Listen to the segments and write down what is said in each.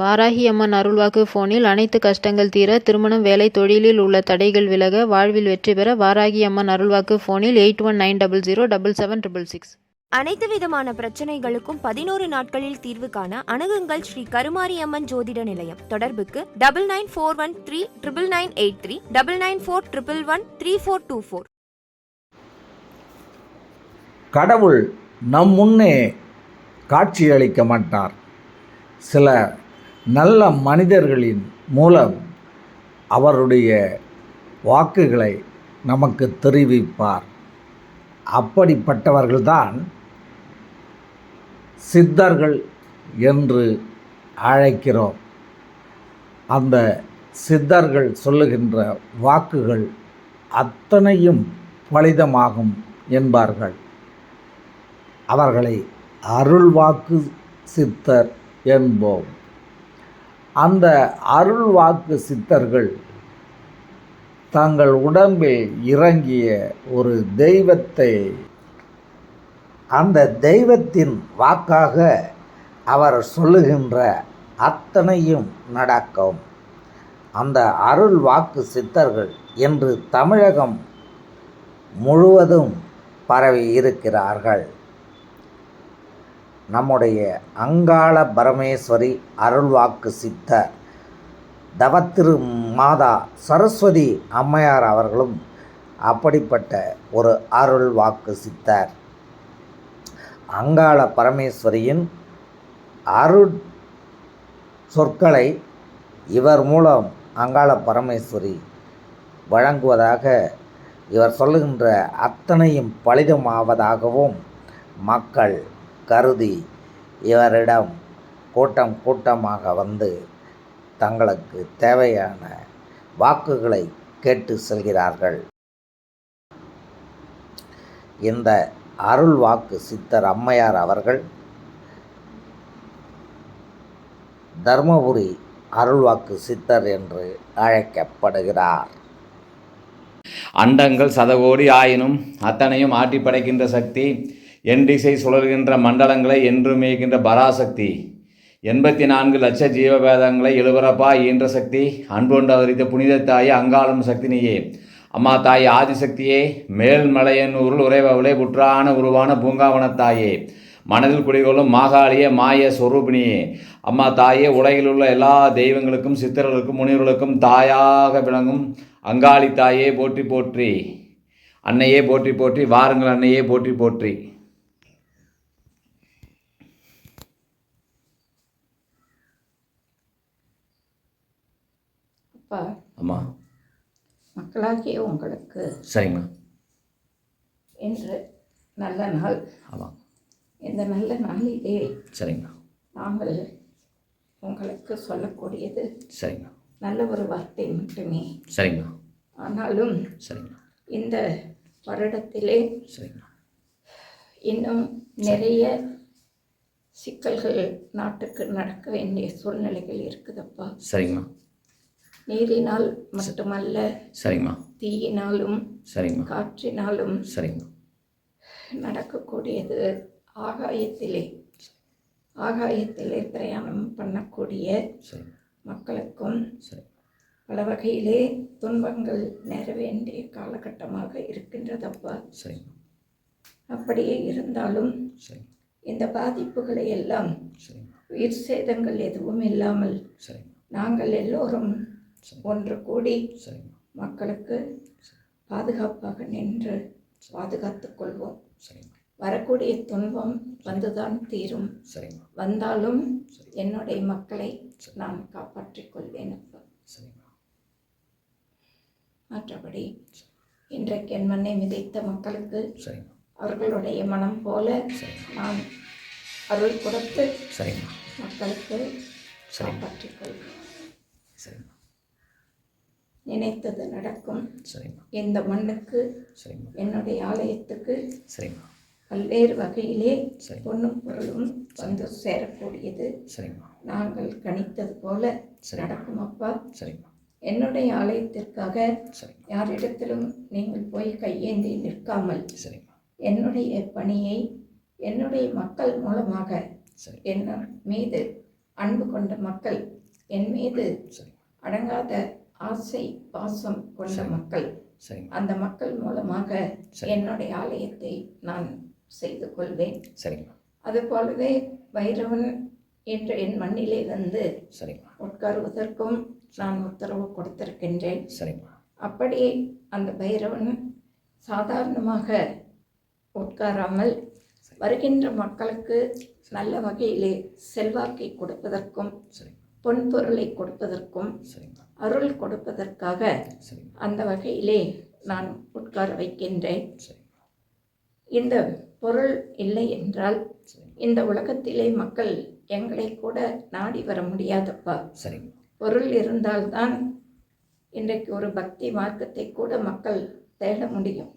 வாராகி அம்மன் அருள்வாக்கு ஃபோனில் அனைத்து கஷ்டங்கள் தீர திருமணம் வேலை தொழிலில் உள்ள தடைகள் விலக வாழ்வில் வெற்றி பெற வாராகி அம்மன் அருள்வாக்கு ஃபோனில் eight one nine double zero double seven triple six அனைத்து விதமான பிரச்சனைகளுக்கும் பதினோரு நாட்களில் தீர்வு காண அணுகுங்கள் ஸ்ரீ கருமாரி அம்மன் ஜோதிட நிலையம். தொடர்புக்கு double nine four one three triple nine eight three double nine four triple one three four two four கடவுள் நம் முன்னே காட்சியளிக்க மாட்டார். சில நல்ல மனிதர்களின் மூலம் அவருடைய வாக்குகளை நமக்கு தெரிவிப்பார். அப்படிப்பட்டவர்கள்தான் சித்தர்கள் என்று அழைக்கிறோம். அந்த சித்தர்கள் சொல்லுகின்ற வாக்குகள் அத்தனையும் பலிதமாகும் என்பார்கள். அவர்களை அருள்வாக்கு சித்தர் என்போம். அந்த அருள் வாக்கு சித்தர்கள் தங்கள் உடம்பில் இறங்கிய ஒரு தெய்வத்தை அந்த தெய்வத்தின் வாக்காக அவர் சொல்லுகின்ற அத்தனையும் நடக்கும். அந்த அருள் வாக்கு சித்தர்கள் என்று தமிழகம் முழுவதும் பரவி இருக்கிறார்கள். நம்முடைய அங்காள பரமேஸ்வரி அருள்வாக்கு சித்தர் தவத்திரு மாதா சரஸ்வதி அம்மையார் அவர்களும் அப்படிப்பட்ட ஒரு அருள் வாக்கு சித்தர். அங்காள பரமேஸ்வரியின் அருள் சொற்களை இவர் மூலம் அங்காள பரமேஸ்வரி வழங்குவதாக இவர் சொல்லுகின்ற அத்தனையும் பலிதமாவதாகவும் மக்கள் கருதி இவரிடம் கூட்டம் கூட்டமாக வந்து தங்களுக்கு தேவையான வாக்குகளை கேட்டு செல்கிறார்கள். இந்த அருள் வாக்கு சித்தர் அம்மையார் அவர்கள் தர்மபுரி அருள்வாக்கு சித்தர் என்று அழைக்கப்படுகிறார். அண்டங்கள் சதகோடி ஆயினும் அத்தனையும் ஆட்டி படைக்கின்ற சக்தி எண்டிசை சுழல்கின்ற மண்டலங்களை என்று மேய்கின்ற பராசக்தி. எண்பத்தி நான்கு லட்ச ஜீவபேதங்களை எழுபரப்பா ஈன்ற சக்தி. அன்பொண்டு அவரித்த புனித தாயே அங்காளும் சக்தினியே. அம்மா தாய் ஆதிசக்தியே மேல்மலையனூரில் உறைபவளே புற்றான உருவான பூங்காவனத்தாயே மனதில் குடிகொள்ளும் மாகாளிய மாய சொரூபிணியே அம்மா தாயே உலகில் உள்ள எல்லா தெய்வங்களுக்கும் சித்தர்களுக்கும் முனிவர்களுக்கும் தாயாக விளங்கும் அங்காளி தாயே போற்றி போற்றி. அன்னையே போற்றி போற்றி வாருங்கள் அன்னையே போற்றி போற்றி அப்பா அம்மா. மக்களாகிய உங்களுக்கு சரிங்கம்மா இன்று நல்ல நாள். ஆமாம் இந்த நல்ல நாளிலே சரிங்கம்மா நாங்கள் உங்களுக்கு சொல்லக்கூடியது சரிங்கம்மா நல்ல ஒரு வார்த்தை மட்டுமே. சரிங்கம்மா ஆனாலும் சரிங்கம்மா இந்த வருடத்திலே சரிங்கம்மா இன்னும் நிறைய சிக்கல்கள் நாட்டுக்கு நடக்க வேண்டிய சூழ்நிலைகள் இருக்குதப்பா. சரிங்கம்மா நீரினால் மட்டுமல்ல சரிங்கம்மா தீயினாலும் சரிங்கம்மா காற்றினாலும் சரிங்கம்மா நடக்கக்கூடியது. ஆகாயத்திலே ஆகாயத்திலே பிரயாணம் பண்ணக்கூடிய மக்களுக்கும் சரி. பல வகையிலே துன்பங்கள் நேர வேண்டிய காலகட்டமாக இருக்கின்றதப்பா. சரிங்கம்மா அப்படியே இருந்தாலும் சரி. இந்த பாதிப்புகளை எல்லாம் உயிர் சேதங்கள் எதுவும் இல்லாமல் நாங்கள் எல்லோரும் ஒன்று கூடி மக்களுக்கு பாதுகாப்பாக நின்று பாதுகாத்துக் கொள்வோம். வரக்கூடிய துன்பம் வந்துதான் தீரும். வந்தாலும் என்னுடைய மக்களை நான் காப்பாற்றிக் கொள்வேன் அப்பா. மற்றபடி இன்றைக்கு என் மண்ணை விதைத்த மக்களுக்கு அவர்களுடைய மனம் போல நான் அருள் கொடுத்து மக்களுக்கு. காப்பாற்றிக் கொள்வேன். நினைத்தது நடக்கும். சரிங்கம்மா இந்த மண்ணுக்கு சரிங்கம்மா என்னுடைய ஆலயத்துக்கு சரிங்கம்மா பல்வேறு வகையிலே பொன்னும் பொருளும் வந்து சேரக்கூடியது. சரிங்கம்மா நாங்கள் கணித்தது போல. நடக்கும் அப்பா. சரிங்கம்மா என்னுடைய ஆலயத்திற்காக யாரிடத்திலும் நீங்கள் போய் கையேந்தி நிற்காமல் என்னுடைய பணியை என்னுடைய மக்கள் மூலமாக சரி. என் மீது அன்பு கொண்ட மக்கள் என் மீது சரிம்மா. அடங்காத ஆசை பாசம் கொண்ட சரி. மக்கள். அந்த மக்கள் மூலமாக சரி. என்னுடைய ஆலயத்தை நான் செய்து கொள்வேன். சரிம்மா அதுபோலவே பைரவன் என்ற என் மண்ணிலே வந்து சரிம்மா உட்காருவதற்கும் நான் உத்தரவு கொடுத்திருக்கின்றேன். சரிம்மா அப்படி அந்த பைரவன் சாதாரணமாக உட்காராமல் வருகின்ற மக்களுக்கு நல்ல வகையிலே செல்வாக்கை கொடுப்பதற்கும் சரிம்மா பொன்பொருளை கொடுப்பதற்கும் அருள் கொடுப்பதற்காக அந்த வகையிலே நான் உட்கார வைக்கின்றேன். இந்த பொருள் இல்லை என்றால் இந்த உலகத்திலே மக்கள் எங்களை கூட நாடி வர முடியாதப்பா. பொருள் இருந்தால்தான் இன்றைக்கு ஒரு பக்தி மார்க்கத்தை கூட மக்கள் தேட முடியும்.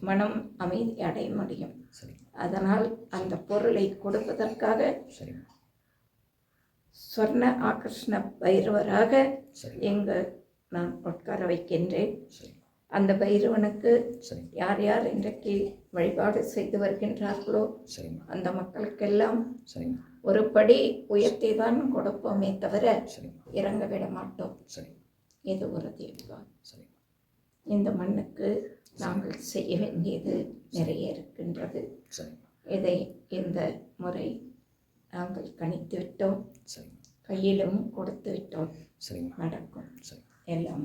மனம் அமைதி அடைய முடியும். அதனால் அந்த பொருளை கொடுப்பதற்காக சொர்ண ஆகர்ஷ்ண பைரவராக சரிம்மா எங்கு நான் உட்கார வைக்கின்றேன். அந்த பைரவனுக்கு யார் யார் இன்றைக்கு வழிபாடு செய்து வருகின்றார்களோ அந்த மக்களுக்கெல்லாம் ஒரு படி உயர்த்தி தான் கொடுப்போமே தவிர இறங்க விட மாட்டோம். இது உறுதிப்பா சரிம்மா இந்த மண்ணுக்கு நாங்கள் செய்ய வேண்டியது நிறைய இருக்கின்றது. இதை இந்த முறை நாங்கள் கணித்து விட்டோம் கையிலும் கொடுத்து விட்டோம் நடக்கும். எல்லாம்